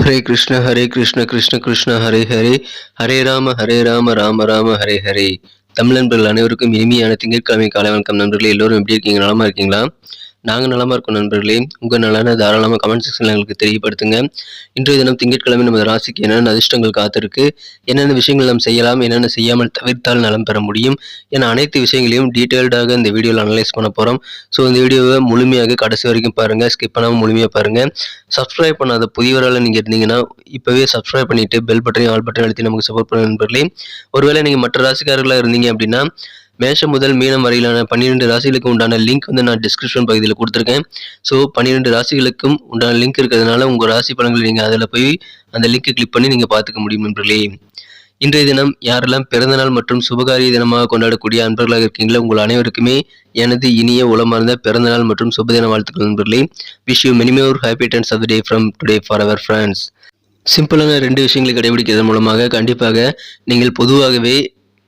ஹரே கிருஷ்ண ஹரே கிருஷ்ண கிருஷ்ண கிருஷ்ண ஹரே ஹரே. ஹரே ராம ஹரே ராம ராம ராம ஹரே ஹரே. தமிழ் நண்பர்கள் அனைவருக்கும் இனிமையான திங்கட்கிழமை காலை வணக்கம் நண்பர்கள். எல்லோரும் எப்படி இருக்கீங்க? நலமா இருக்கீங்களா? நாங்கள் நலமாக இருக்கோம் நண்பர்களே. உங்கள் நலனை தாராளமாக கமெண்ட் செக்ஷனில் எங்களுக்கு தெரியப்படுத்துங்க. இன்றைய தினம் திங்கட்கிழமை நமது ராசிக்கு என்னென்ன அதிர்ஷ்டங்கள் காத்திருக்கு என்னென்ன விஷயங்கள் நாம் செய்யலாம் என்னென்ன செய்யாமல் தவிர்த்தால் நலம் பெற முடியும் என அனைத்து விஷயங்களையும் டீட்டெயில்டாக இந்த வீடியோவில் அனலைஸ் பண்ண போகிறோம் ஸோ இந்த வீடியோவை முழுமையாக கடைசி வரைக்கும் பாருங்கள் ஸ்கிப் பண்ணாமல் முழுமையாக பாருங்கள் சப்ஸ்கிரைப் பண்ணாத புதியவரால் நீங்கள் இருந்தீங்கன்னா இப்போவே சப்ஸ்கிரைப் பண்ணிவிட்டு பெல் பட்டனையும் ஆல் பட்டனையும் அழுத்தி நமக்கு சப்போர்ட் பண்ண நண்பர்களே. ஒருவேளை நீங்கள் மற்ற ராசிக்காரர்களாக இருந்தீங்க அப்படின்னா மேஷம் முதல் மீனம் வரையிலான பன்னிரெண்டு ராசிகளுக்கு உண்டான லிங்க் வந்து நான் டிஸ்கிரிப்ஷன் பகுதியில் கொடுத்துருக்கேன். ஸோ பன்னிரெண்டு ராசிகளுக்கும் உண்டான லிங்க் இருக்கிறதுனால உங்கள் ராசி பலன்களை நீங்கள் அதில் போய் அந்த லிங்க்கை கிளிக் பண்ணி நீங்கள் பார்த்துக்க முடியும் நண்பர்களே. இன்றைய தினம் யாரெல்லாம் பிறந்தநாள் மற்றும் சுபகாரிய தினமாக கொண்டாடக்கூடிய அன்பர்களாக இருக்கீங்களோ உங்கள் அனைவருக்குமே எனது இனிய உளமார்ந்த பிறந்தநாள் மற்றும் சுபதின வாழ்த்துக்கள் நண்பர்களே. Wish you many more happy tens of the day from today for our friends சிம்பிளான ரெண்டு விஷயங்களை கடைபிடிக்கிறது மூலமாக கண்டிப்பாக நீங்கள் பொதுவாகவே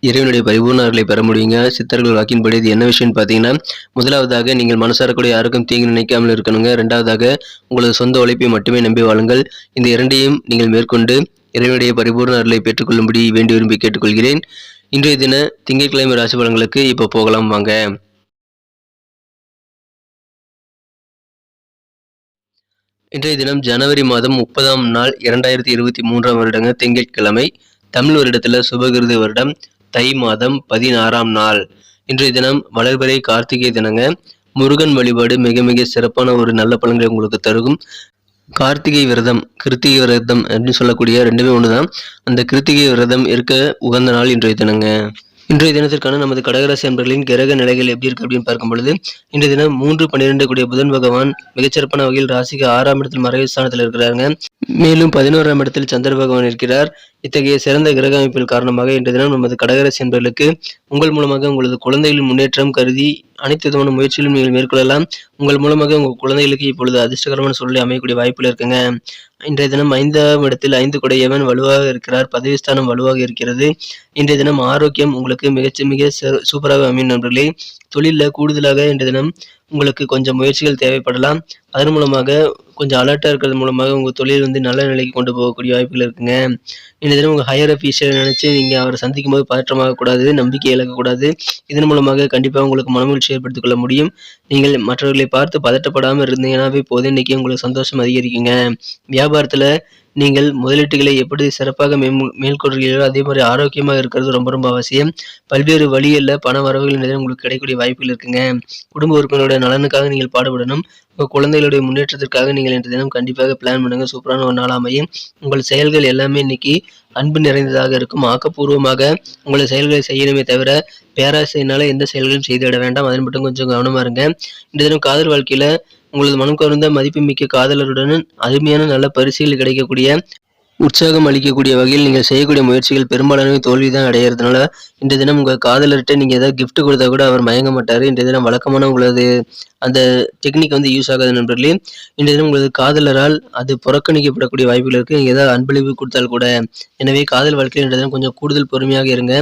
இறைவனுடைய பரிபூர்ணர்களை பெற முடியுங்க. சித்தர்கள் வாக்கின்படி இது என்ன விஷயம்னு பார்த்தீங்கன்னா முதலாவதாக நீங்கள் மனசாரக்கூடிய யாருக்கும் தீங்கு நினைக்காமல் இருக்கணுங்க. ரெண்டாவதாக உங்களது சொந்த உழைப்பை மட்டுமே நம்பி வாழுங்கள். இந்த இரண்டையும் நீங்கள் மேற்கொண்டு இறைவனுடைய பரிபூர்ண அருளை பெற்றுக்கொள்ளும்படி வேண்டி விரும்பி கேட்டுக்கொள்கிறேன். இன்றைய தின திங்கட்கிழமை ராசி பலன்களுக்கு இப்போ போகலாம் வாங்க. இன்றைய தினம் ஜனவரி மாதம் முப்பதாம் நாள் இரண்டாயிரத்தி இருபத்தி மூன்றாம் வருடங்க திங்கட்கிழமை. தமிழ் வருடத்தில் சுபகிருது வருடம். தை மாதம் பதினாறாம் நாள். இன்றைய தினம் வளர்பிறை கார்த்திகை தினங்க முருகன் வழிபாடு மிக மிக சிறப்பான ஒரு நல்ல பலன்களை உங்களுக்கு தருகும். கார்த்திகை விரதம் கிருத்திகை விரதம் அப்படின்னு சொல்லக்கூடிய ரெண்டுமே ஒன்று தான் அந்த கிருத்திகை விரதம் இருக்க உகந்த நாள் இன்றைய தினங்க. இன்றைய தினத்திற்கான நமது கடகராசி அன்பர்களின் கிரக நிலைகள் எப்படி இருக்கு அப்படின்னு பார்க்கும் பொழுது இன்றைய தினம் மூன்று பன்னிரெண்டு கூடிய புதன் பகவான் மிகச்சிறப்பான வகையில் ராசிக்கு ஆறாம் இடத்தில் மறைவு ஸ்தானத்தில் இருக்கிறாருங்க. மேலும் பதினோராம் இடத்தில் சந்திர பகவான் இருக்கிறார். இத்தகைய சிறந்த கிரக அமைப்பில் காரணமாக இன்றைய தினம் நமது கடகராசி என்பவர்களுக்கு உங்கள் மூலமாக உங்களது குழந்தைகளின் முன்னேற்றம் கருதி அனைத்து விதமான முயற்சிகளும் நீங்கள் மேற்கொள்ளலாம். உங்கள் மூலமாக உங்கள் குழந்தைகளுக்கு இப்பொழுது அதிர்ஷ்டகரமான சூழ்நிலை அமையக்கூடிய வாய்ப்புகள் இருக்குங்க. இன்றைய தினம் ஐந்தாம் இடத்தில் ஐந்து குடையவன் வலுவாக இருக்கிறார். பதவிஸ்தானம் வலுவாக இருக்கிறது. இன்றைய தினம் ஆரோக்கியம் உங்களுக்கு மிகச்ச மிக சூப்பராக அமையும் நண்பர்களே. தொழிலில் கூடுதலாக இன்றைய தினம் உங்களுக்கு கொஞ்சம் முயற்சிகள் தேவைப்படலாம். அதன் மூலமாக கொஞ்சம் அலர்ட்டாக இருக்கிறது மூலமாக உங்கள் தொழில் வந்து நல்ல நிலைக்கு கொண்டு போகக்கூடிய வாய்ப்புகள் இருக்குங்க. இந்த தினம் உங்கள் ஹையர் அஃபீஷியல் நினச்சி நீங்கள் அவரை சந்திக்கும் போது பதற்றமாகக்கூடாது நம்பிக்கை இழக்கக்கூடாது இதன் மூலமாக கண்டிப்பாக உங்களுக்கு மனமகிழ்ச்சி ஏற்படுத்திக் கொள்ள முடியும். நீங்கள் மற்றவர்களை பார்த்து பதட்டப்படாமல் இருந்தீங்கன்னாவே போது இன்றைக்கி உங்களுக்கு சந்தோஷம் அதிகரிக்குங்க. வியாபாரத்தில் நீங்கள் முதலீட்டுகளை எப்படி சிறப்பாக மேல் மேற்கொள்கிறீர்களோ அதே மாதிரி ஆரோக்கியமாக இருக்கிறது ரொம்ப ரொம்ப அவசியம். பல்வேறு வழிகளில் பண வரவுகள் உங்களுக்கு கிடைக்கக்கூடிய வாய்ப்புகள் இருக்குங்க. குடும்ப உறுப்பினருடைய நலனுக்காக நீங்கள் பாடுபடணும். உங்கள் குழந்தைகளுடைய முன்னேற்றத்திற்காக நீங்கள் இன்று தினம் கண்டிப்பாக பிளான் பண்ணுங்கள் சூப்பரான ஒரு நாள் அமையும். உங்கள் செயல்கள் எல்லாமே இன்னைக்கு அன்பு நிறைந்ததாக இருக்கும். ஆக்கப்பூர்வமாக உங்களை செயல்களை செய்யணுமே தவிர பேராசையினால எந்த செயல்களும் செய்துவிட வேண்டாம். அதன் மட்டும் கொஞ்சம் கவனமாக இருங்க. இன்று தினம் காதல் வாழ்க்கையில் உங்களது மனம் கவர்ந்த மதிப்புமிக்க காதலருடன் அருமையான நல்ல பரிசுகள் கிடைக்கக்கூடிய உற்சாகம் அளிக்கக்கூடிய வகையில் நீங்கள் செய்யக்கூடிய முயற்சிகள் பெரும்பாலான தோல்வி தான் அடையிறதுனால இன்றைய தினம் உங்கள் காதலர்கிட்ட நீங்கள் ஏதாவது கிஃப்ட் கொடுத்தா கூட அவர் மயங்க மாட்டார். இன்றைய தினம் வழக்கமான உங்களது அந்த டெக்னிக் வந்து யூஸ் ஆகாது நண்பர்களே. இன்றைய தினம் உங்களது காதலரால் அது புறக்கணிக்கப்படக்கூடிய வாய்ப்புகள் இருக்குது நீங்கள் ஏதாவது அன்பளிப்பு கொடுத்தால் கூட எனவே காதல் வாழ்க்கையில் இன்றைய தினம் கொஞ்சம் கூடுதல் பொறுமையாக இருங்க.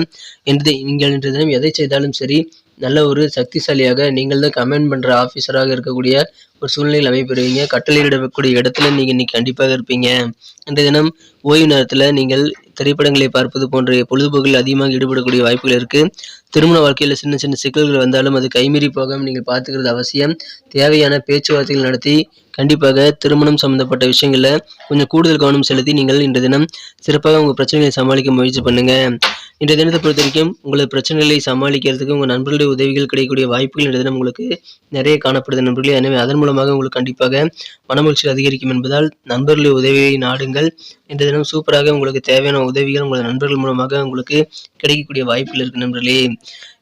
இன்றைய நீங்கள் இன்றைய தினம் எதை செய்தாலும் சரி நல்ல ஒரு சக்திசாலியாக நீங்கள் தான் கமெண்ட் பண்ணுற ஆஃபீஸராக இருக்கக்கூடிய ஒரு சூழ்நிலையில் அமைப்பெறுவீங்க கட்டளையிடக்கூடிய இடத்துல நீங்கள் இன்னைக்கு கண்டிப்பாக இருப்பீங்க. இன்றைய தினம் ஓய்வு நேரத்தில் நீங்கள் திரைப்படங்களை பார்ப்பது போன்ற பொழுதுபோக்கில் அதிகமாக ஈடுபடக்கூடிய வாய்ப்புகள் இருக்குது திருமண வாழ்க்கையில் சின்ன சின்ன சிக்கல்கள் வந்தாலும் அது கைமீறி போகாமல் நீங்கள் பார்த்துக்கிறது அவசியம். தேவையான பேச்சுவார்த்தைகள் நடத்தி கண்டிப்பாக திருமணம் சம்மந்தப்பட்ட விஷயங்களில் கொஞ்சம் கூடுதல் கவனம் செலுத்தி நீங்கள் இன்றைய தினம் சிறப்பாக உங்கள் பிரச்சனைகளை சமாளிக்க முயற்சி பண்ணுங்கள் இன்றைய தினத்தை பொறுத்த வரைக்கும் உங்களது பிரச்சனைகளை சமாளிக்கிறதுக்கு உங்கள் நண்பர்களுடைய உதவிகள் கிடைக்கக்கூடிய வாய்ப்புகள் இன்றைய தினம் உங்களுக்கு நிறைய காணப்படுது நண்பர்களே. எனவே அதன் மூலம் மூலமாக உங்களுக்கு கண்டிப்பாக மனமகிழ்ச்சி அதிகரிக்கும் என்பதால் நண்பர்களின் உதவியை நாடுங்கள். இன்றைய தினம் சூப்பராக உங்களுக்கு தேவையான உதவிகள் உங்களது நண்பர்கள் மூலமாக உங்களுக்கு கிடைக்கக்கூடிய வாய்ப்புகள் இருக்கு நண்பர்களே.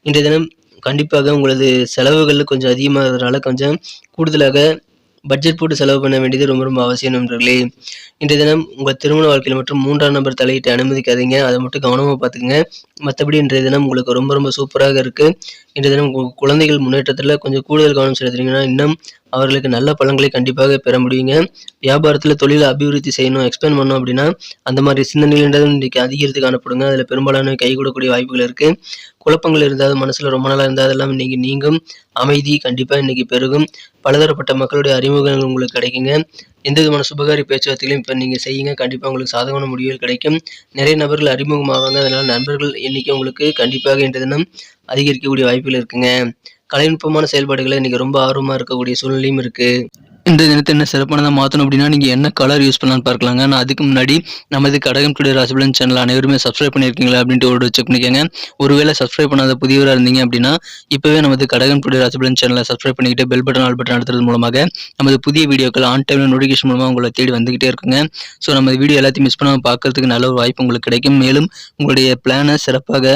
இன்றைய தினம் கண்டிப்பாக உங்களது செலவுகள் கொஞ்சம் அதிகமாகிறதுனால கொஞ்சம் கூடுதலாக பட்ஜெட் போட்டு செலவு பண்ண வேண்டியது ரொம்ப ரொம்ப அவசியம் நண்பர்களே. இன்றைய தினம் உங்கள் திருமண வாழ்க்கையில் மற்றும் மூன்றாம் நபர் தலையிட்டு அனுமதிக்காதீங்க. அதை மட்டும் கவனமாக பார்த்துக்குங்க. மற்றபடி இன்றைய தினம் உங்களுக்கு ரொம்ப ரொம்ப சூப்பராக இருக்குது இன்றைய தினம் குழந்தைகள் முன்னேற்றத்தில் கொஞ்சம் கூடுதல் கவனம் செலுத்துறீங்கன்னா இன்னும் அவர்களுக்கு நல்ல பலன்களை கண்டிப்பாக பெற முடியுங்க. வியாபாரத்தில் தொழிலை அபிவிருத்தி செய்யணும் எக்ஸ்பேண்ட் பண்ணணும் அப்படின்னா அந்த மாதிரி சிந்தனைகள்ன்றது இன்றைக்கி அதிகரித்து காணப்படுங்க. அதில் பெரும்பாலான கைகூடக்கூடிய வாய்ப்புகள் இருக்குது குழப்பங்கள் இருந்தால் மனசில் ரொம்ப நாளாக இருந்தால் அதெல்லாம் இன்றைக்கி நீங்கும். அமைதி கண்டிப்பாக இன்றைக்கி பெருகும். பலதரப்பட்ட மக்களுடைய அறிமுகங்கள் உங்களுக்கு கிடைக்குங்க. எந்த விதமான சுபகாரி பேச்சுவார்த்தைகளையும் இப்போ நீங்கள் செய்யுங்க. கண்டிப்பாக உங்களுக்கு சாதகமான முடிவுகள் கிடைக்கும். நிறைய நபர்கள் அறிமுகமாவாங்க. அதனால் நண்பர்கள் எண்ணிக்கை உங்களுக்கு கண்டிப்பாக இன்றைய தினம் அதிகரிக்கக்கூடிய வாய்ப்புகள் இருக்குங்க. கலைநுட்பமான செயல்பாடுகளை இன்றைக்கி ரொம்ப ஆர்வமாக இருக்கக்கூடிய சூழ்நிலையும் இருக்குது இந்த தினத்தை என்ன சிறப்பானதாக மாற்றணும் அப்படின்னா நீங்கள் என்ன கலர் யூஸ் பண்ணலாம்னு பார்க்கலாங்க. நான் அதுக்கு முன்னாடி நமது கடகம் டுடே ராசிபலன் சேனல் அனைவருமே சப்ஸ்கிரைப் பண்ணியிருக்கீங்களா அப்படின்ட்டு ஒரு செக் பண்ணிக்கோங்க. ஒருவேளை சப்ஸ்கிரைப் பண்ணாத புதியவராக இருந்தீங்க அப்படின்னா இப்போவே நமது கடகம் டுடே ராசிபலன் சேனலை சப்ஸ்கிரைப் பண்ணிக்கிட்டு பெல் பட்டன் ஆல் பட்டன் அடுத்தது மூலமாக நமது புதிய வீடியோக்கள் ஆன் டைமில் நோட்டிஃபிகேஷன் மூலமாக உங்களை தேடி வந்துகிட்டே இருக்குங்க. ஸோ நம்ம வீடியோ எல்லாத்தையும் மிஸ் பண்ணாமல் பார்க்கறதுக்கு நல்ல ஒரு வாய்ப்பு உங்களுக்கு கிடைக்கும். மேலும் உங்களுடைய பிளானை சிறப்பாக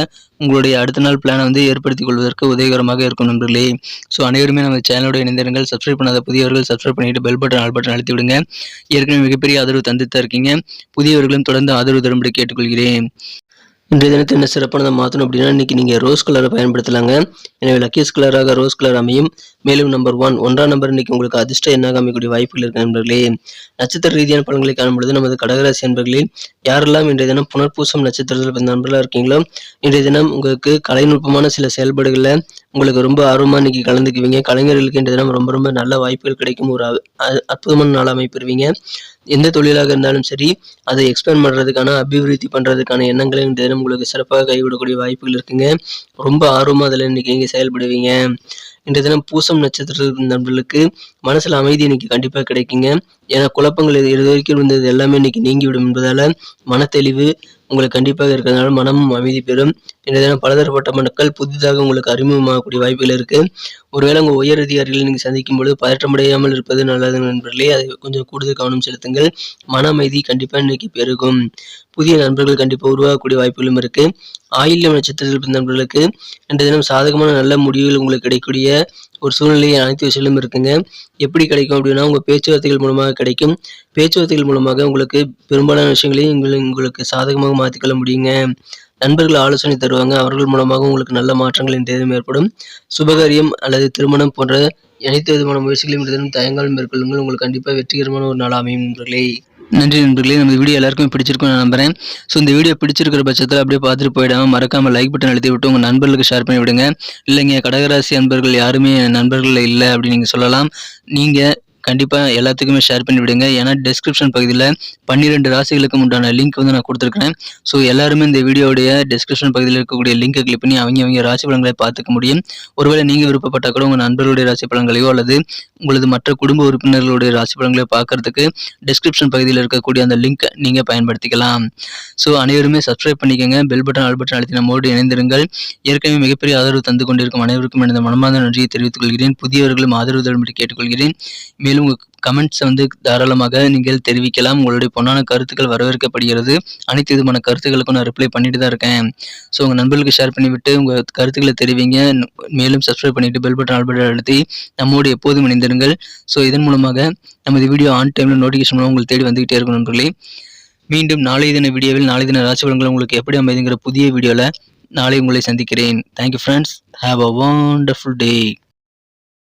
உங்களுடைய அடுத்த நாள் பிளானை வந்து ஏற்படுத்திக் கொள்வதற்கு உதவிகரமாக இருக்கும் நண்பர்களே. ஸோ அனைவருமே நம்ம சேனலோட இணைந்திருங்கள். சப்ஸ்கிரைப் பண்ணாத புதியவர்கள் சப்ஸ்கிரைப் பண்ணிட்டு பெல் பட்டன் ஆல் பட்டன் அழுத்தி விடுங்க. ஏற்கனவே மிகப்பெரிய ஆதரவு தந்துட்டு இருக்கீங்க. புதியவர்களும் தொடர்ந்து ஆதரவு தரும்படி கேட்டுக்கொள்கிறேன். இன்றைய தினத்தை என்ன சிறப்பானதை மாற்றணும் அப்படின்னா இன்றைக்கி நீங்கள் ரோஸ் கலரை பயன்படுத்தலாங்க. எனவே லக்கீஸ் கலராக ரோஸ் கலர் அமையும். மேலும் நம்பர் ஒன் ஒன்றாம் நம்பர் இன்றைக்கி உங்களுக்கு அதிர்ஷ்ட எண்ணாக அமைக்கக்கூடிய வாய்ப்புகள் இருக்கு நண்பர்களே. நட்சத்திர ரீதியான பலன்களை காணும்பொழுது நமது கடகராசி நண்பர்களில் யாரெல்லாம் இன்றைய தினம் புனர்பூசம் நட்சத்திரத்தில் பிறந்த நண்பர்களாக இருக்கீங்களோ இன்றைய தினம் உங்களுக்கு கலைநுட்பமான சில செயல்பாடுகளில் உங்களுக்கு ரொம்ப ஆர்வமாக இன்றைக்கி கலந்துக்குவீங்க. கலைஞர்களுக்கு இன்றைய தினம் ரொம்ப ரொம்ப நல்ல வாய்ப்புகள் கிடைக்கும். ஒரு அற்புதமான நாள் அமைப்பெறுவீங்க. எந்த தொழிலாக இருந்தாலும் சரி அதை எக்ஸ்பேண்ட் பண்ணுறதுக்கான அபிவிருத்தி பண்ணுறதுக்கான எண்ணங்களை இந்த தினம் உங்களுக்கு சிறப்பாக கைவிடக்கூடிய வாய்ப்புகள் இருக்குங்க. ரொம்ப ஆர்வமாக அதில் இன்றைக்கி நீங்கள் செயல்படுவீங்க. இன்றைய தினம் பூசம் நட்சத்திர நண்பர்களுக்கு மனசில் அமைதி இன்னைக்கு கண்டிப்பாக கிடைக்குங்க. ஏன்னா குழப்பங்கள் இது வரைக்கும் இருந்தது எல்லாமே இன்னைக்கு நீங்கிவிடும் என்பதால் மனத்தெளிவு உங்களுக்கு கண்டிப்பாக இருக்கிறதுனால மனமும் அமைதி பெறும். இன்றைய தினம் பலதரப்பட்ட மக்கள் புதிதாக உங்களுக்கு அறிமுகமாகக்கூடிய வாய்ப்புகள் இருக்குது ஒருவேளை உங்கள் உயர் அதிகாரிகளை நீங்கள் சந்திக்கும் பொழுது பதற்றமடையாமல் இருப்பது நல்லது நண்பர்களே. அதை கொஞ்சம் கூடுதல் கவனம் செலுத்துங்கள். மன அமைதி கண்டிப்பாக இன்னைக்கு பெருகும். புதிய நண்பர்கள் கண்டிப்பாக உருவாகக்கூடிய வாய்ப்புகளும் இருக்குது ஆயில்யம் நட்சத்திரத்தில் நண்பர்களுக்கு இன்றைய தினம் சாதகமான நல்ல முடிவுகள் உங்களுக்கு கிடைக்கக்கூடிய ஒரு சூழ்நிலை அனைத்து விஷயங்களும் இருக்குங்க. எப்படி கிடைக்கும் அப்படின்னா உங்கள் பேச்சுவார்த்தைகள் மூலமாக கிடைக்கும். பேச்சுவார்த்தைகள் மூலமாக உங்களுக்கு பெரும்பாலான விஷயங்களையும் உங்களுக்கு சாதகமாக மாற்றிக்கொள்ள முடியுங்க. நண்பர்கள் ஆலோசனை தருவாங்க. அவர்கள் மூலமாக உங்களுக்கு நல்ல மாற்றங்கள் இன்றைய ஏற்படும். சுபகாரியம் அல்லது திருமணம் போன்ற அனைத்து விதமான முயற்சிகளையும் தயங்காமல் மேற்கொள்ளுங்கள். உங்களுக்கு கண்டிப்பாக வெற்றிகரமான ஒரு நாள் அமையும் நண்பர்களே. நன்றி நண்பர்களே. நம்ம வீடியோ எல்லாருக்குமே பிடிச்சிருக்கும்னு நான் நம்புறேன். ஸோ இந்த வீடியோ பிடிச்சிருக்கிற பட்சத்தில் அப்படியே பார்த்துட்டு போயிடாமல் மறக்காமல் லைக் பட்டன் அழுத்தி விட்டு உங்கள் நண்பர்களுக்கு ஷேர் பண்ணி விடுங்க இல்லைங்க கடகராசி நண்பர்கள் யாருமே நண்பர்கள் இல்லை அப்படின்னு நீங்கள் சொல்லலாம். நீங்கள் கண்டிப்பாக எல்லாத்துக்குமே ஷேர் பண்ணி விடுங்க. ஏன்னா டெஸ்கிரிப்ஷன் பகுதியில் பன்னிரெண்டு ராசிகளுக்கு உண்டான லிங்க் வந்து நான் கொடுத்துருக்கேன் ஸோ எல்லாருமே இந்த வீடியோடைய டெஸ்கிரிப்ஷன் பகுதியில் இருக்கக்கூடிய லிங்கை கிளிக் பண்ணி அவங்க அவங்க ராசி பலன்களை பார்த்துக்க முடியும். ஒருவேளை நீங்கள் விருப்பப்பட்டால் கூட உங்கள் நண்பர்களுடைய ராசி பலன்களையோ அல்லது உங்களது மற்ற குடும்ப உறுப்பினர்களுடைய ராசி பலன்களை பார்க்கறதுக்கு டெஸ்கிரிப்ஷன் பகுதியில் இருக்கக்கூடிய அந்த லிங்க்கை நீங்கள் பயன்படுத்திக்கலாம். ஸோ அனைவருமே சப்ஸ்கிரைப் பண்ணிக்கோங்க. பெல் பட்டன் ஆல் பட்டன் அழுத்தி நம்மோடு இணைந்திருங்கள். ஏற்கனவே மிகப்பெரிய ஆதரவு தந்து கொண்டிருக்கும் அனைவருக்கும் எனது மனமார்ந்த நன்றியை தெரிவித்துக் கொள்கிறேன். புதியவர்களும் ஆதரவு தரும்படி கேட்டுக்கொள்கிறேன். மேலும் உங்கள் கமெண்ட்ஸை வந்து தாராளமாக நீங்கள் தெரிவிக்கலாம். உங்களுடைய பொண்ணான கருத்துக்கள் வரவேற்கப்படுகிறது. அனைத்து விதமான கருத்துக்களுக்கும் நான் ரிப்ளை பண்ணிட்டு தான் இருக்கேன். ஸோ உங்கள் நண்பர்களுக்கு ஷேர் பண்ணிவிட்டு உங்கள் கருத்துக்களை தெரிவிங்க. மேலும் சப்ஸ்கிரைப் பண்ணிவிட்டு பெல் பட்டன் ஆல் அழுத்தி நம்மோடு எப்போதும் இணைந்திருங்கள். ஸோ இதன் மூலமாக நமது வீடியோ ஆன் டைமில் நோட்டிஃபிகேஷன் மூலம் உங்களுக்கு தேடி வந்துகிட்டே இருக்கும் நண்பர்களே. மீண்டும் நாளைய தின வீடியோவில் நாளைய தின ராசி பலன்கள் உங்களுக்கு எப்படி அமைதுங்கிற புதிய வீடியோவில் நாளை உங்களை சந்திக்கிறேன். Thank you friends have a wonderful day